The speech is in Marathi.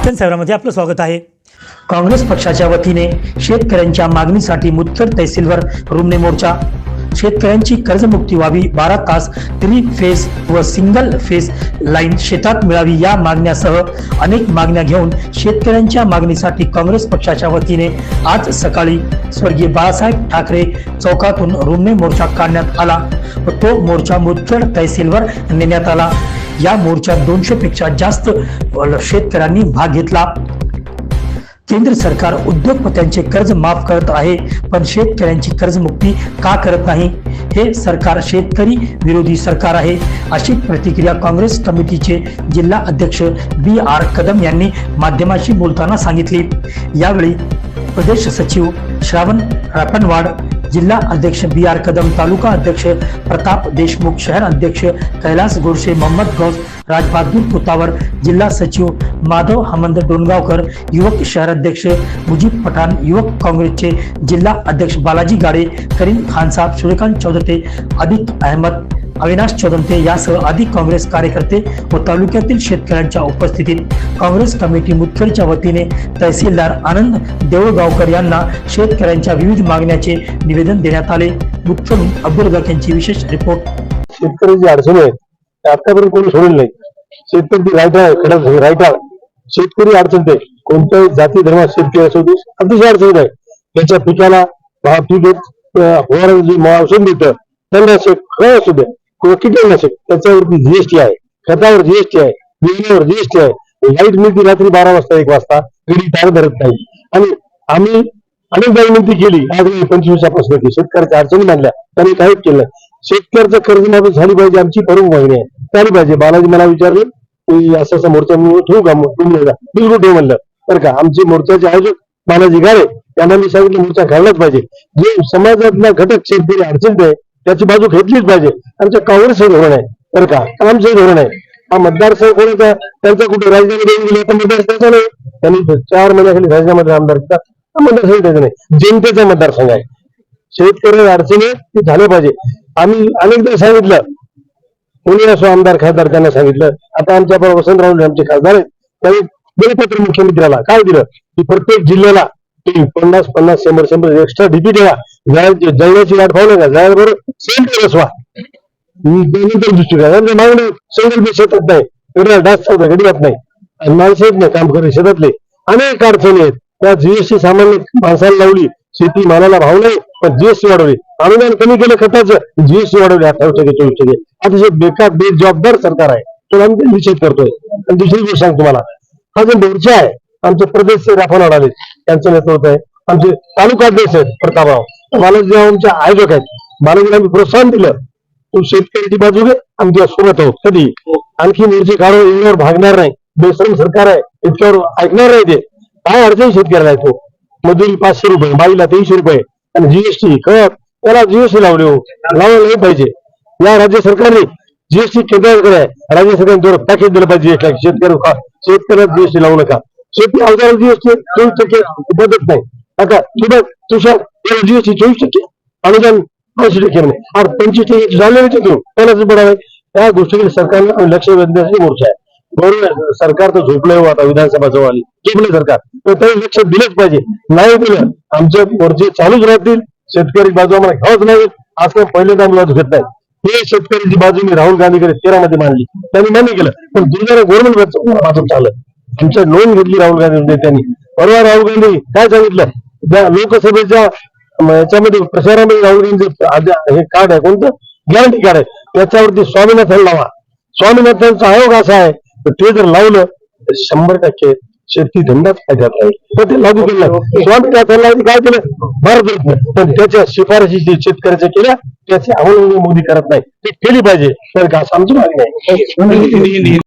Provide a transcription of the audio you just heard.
दर्शन सेवरामध्ये आपलं स्वागत आहे. काँग्रेस पक्षाच्या वतीने शेतकऱ्यांच्या मागणीसाठी मुत्तर तहसीलवर रुमने मोर्चा. शेतकऱ्यांची कर्जमुक्ती व्हावी बारा तास थ्री फेज व सिंगल फेज लाईन शेतात मिळावी या मागण्यासह अनेक मागण्या घेऊन शेतकऱ्यांच्या मागणीसाठी काँग्रेस पक्षाच्या वतीने आज सकाळी स्वर्गीय बाळासाहेब ठाकरे चौकातून रुमने मोर्चा काढण्यात आला व तो मोर्चा मुदखेड तहसीलवर नेण्यात आला. या मोर्चात दोनशे पेक्षा जास्त शेतकऱ्यांनी भाग घेतला. केंद्र सरकार उद्योगपत्यांचे कर्ज माफ करत आहे पण शेतकऱ्यांची कर्जमुक्ती का करत नाही? हे सरकार शेतकरी विरोधी सरकार आहे अशी प्रतिक्रिया काँग्रेस कमिटीचे जिल्हा अध्यक्ष बी आर कदम यांनी माध्यमाशी बोलताना सांगितली. यावेळी प्रदेश सचिव श्रावण रापणवाड जिल्हा अध्यक्ष बी आर कदम तालुका अध्यक्ष प्रताप देशमुख शहर अध्यक्ष कैलास गोडसे मोहम्मद गौस राजबहादूर पुतावर जिल्हा सचिव माधव हमंद डोणगावकर युवक शहर अध्यक्ष मुजीब पठाण युवक काँग्रेसचे जिल्हा अध्यक्ष बालाजी गाडे करीम खान साहेब सूर्यकांत चौधरी अधिक अहमद अविनाश चौदंते यासह अधिक काँग्रेस कार्यकर्ते व तालुक्यातील शेतकऱ्यांच्या उपस्थितीत काँग्रेस कमिटी मुदखेडच्या वतीने तहसीलदार आनंद देऊळगावकर यांना शेतकऱ्यांच्या विविध मागण्याचे निवेदन देण्यात आले. मुदखेडून अब्दुल गक यांची विशेष रिपोर्ट. शेतकऱ्यांची अडचण आहे आतापर्यंत कोणी सोडून नाही. शेतकरी राईट आहे खरंच राईट आहे शेतकरी अडचणते कोणत्याही जाती धर्मात शेतकरी असो अतिशय अडचण आहे. त्याच्या पिकाला पीक जे औषध मिळतं तणनाशक फळ असू द्या. किंवा कीटकनाशक त्याच्यावरती जीएसटी आहे खतावर जीएसटी आहे बिजलीवर जीएसटी आहे लाइट मिळते रात्री बारा वाजता एक वाजता. कधी तार धरत नाही. आणि आम्ही अनेकदा विनंती केली. आज पंचवीस वर्षापासून की शेतकऱ्याच्या अडचणी मांडल्या. त्यांनी काहीच केलं नाही. शेतकऱ्याचं कर्जमाफी झाली पाहिजे. आमची प्रमुख मागणी आहे. झाली पाहिजे. बालाजी मला विचारलं की असं असं मोर्चा मी ठेवू का? मग बिलकुल ठेव म्हणलं. तर का आमचे मोर्चाचे आयोजक बालाजी गारे त्यांना मी सांगितलं मोर्चा घाललाच पाहिजे. जे समाजातला घटक शेतकरी अडचणीत आहे त्याची बाजू घेतलीच पाहिजे. आमच्या काँग्रेसचं धोरण आहे. तर का आमचं धोरण आहे. हा मतदारसंघ कोणाचा? त्यांचा कुठे? राजीनामा देऊन गेले तर मतदारसंघाचा नाही त्यांनी चार महिन्याखाली राजीनामा दिला आमदार हा मतदारसंघ त्याचा नाही. जनतेचा मतदारसंघ आहे. शेतकरी अडचणी ते झाले पाहिजे. आम्ही अनेकदा सांगितलं. कोणी असो आमदार खासदार त्यांना सांगितलं. आता आमच्या बरोबर वसंतराव आमचे खासदार आहेत. त्यांनी दिलं मुख्यमंत्र्याला काय दिलं? की प्रत्येक जिल्ह्याला पन्नास पन्नास शंभर शंभर एक्स्ट्रा डीपी ठेवा जळण्याची वाट पाहू नका. जळाबरोबर सेल बसवा त्यानंतर दुसरी मागणी सिंगल बी शेतात नाही. एवढा डास चालतो नाही. आणि माणसं येत नाही काम करत शेतातले. अनेक अडचणी आहेत. त्या जीएसटी सामान्य माणसाला लावली. शेती मालाला भाव नाही पण जीएसटी वाढवली. अनुदान कमी केलं खताचं जीएसटी वाढवली अठरा टक्के चोवीस टक्के अतिशय बेकार बेजबाबदार सरकार आहे तो आम्ही ते निषेध करतोय. आणि दुसरी गोष्ट सांग तुम्हाला. हा जो मोर्चा आहे आमचे प्रदेश राफान आले त्यांचं नेतृत्व आहे. आमचे तालुका अध्यक्ष आहेत प्रतापराव. मला आमचे आयोजक आहेत बालाजीला आम्ही प्रोत्साहन दिलं. तू शेतकऱ्याची बाजू घे आमच्यासोबत आहोत. कधी? आणखी मोर्चे काढून येण्यावर भागणार नाही. बेश्रम सरकार आहे. इतक्यावर ऐकणार नाही ते. काय अडचण शेतकऱ्याला आहे तो? मजुरी पाचशे रुपये बाईला तीनशे रुपये आणि जीएसटी कळत त्याला जीएसटी लावले हो. लावायला नाही पाहिजे. या राज्य सरकारने जीएसटी केंद्राकडे आहे. राज्य सरकारने थोडं पॅकेज दिलं पाहिजे. शेतकरी शेतकऱ्याला जीएसटी लावू नका. शेती अवजाराला जीएसटी चोवीस टक्के बदलत नाही. आता तुझं तुषार जीएसटी चोवीस टक्के अनुदान ऐंशी टक्के म्हणे अरे पंचवीस टक्के झाले नाही तू. कोणाचं बडावे त्या गोष्टीकडे सरकारला लक्ष वेधण्यासाठी मोर्चा आहे. बरोबर सरकार तर झोपलंय हो आता विधानसभा जवळ. आली झोपलं सरकार. तर त्यांनी लक्ष दिलंच पाहिजे. नाही दिलं आमचे मोर्चे चालूच राहतील. शेतकरी बाजू आम्हाला घ्यावंच नाही. आज पहिल्यांदा आम्ही बाजू घेत नाही. हे शेतकऱ्यांची बाजू मी राहुल गांधीकडे तेरामध्ये मांडली. त्यांनी मान्य केलं. पण दुसऱ्या गव्हर्नमेंट बाजू चाललं. आमच्या नोंद घेतली राहुल गांधी नेत्यांनी परवा राहुल गांधी काय सांगितलं? लोकसभेच्या याच्यामध्ये प्रचारामध्ये राहुल आज हे कार्ड आहे कोणतं? गॅरंटी कार्ड आहे. त्याच्यावरती स्वामीनाथन लावा. स्वामीनाथनचा आयोग असा आहे ते जर लावलं तर शंभर टक्के शेती धंदाच फायद्यात राहील. तर ते लागू केलं स्वामीनाथन लावून काय केलं? भारत पण त्याच्या शिफारशी जे शेतकऱ्याच्या केल्या त्याची अंमलबजावणी मोदी करत नाही. ती केली पाहिजे. तर का आमची मागणी आहे.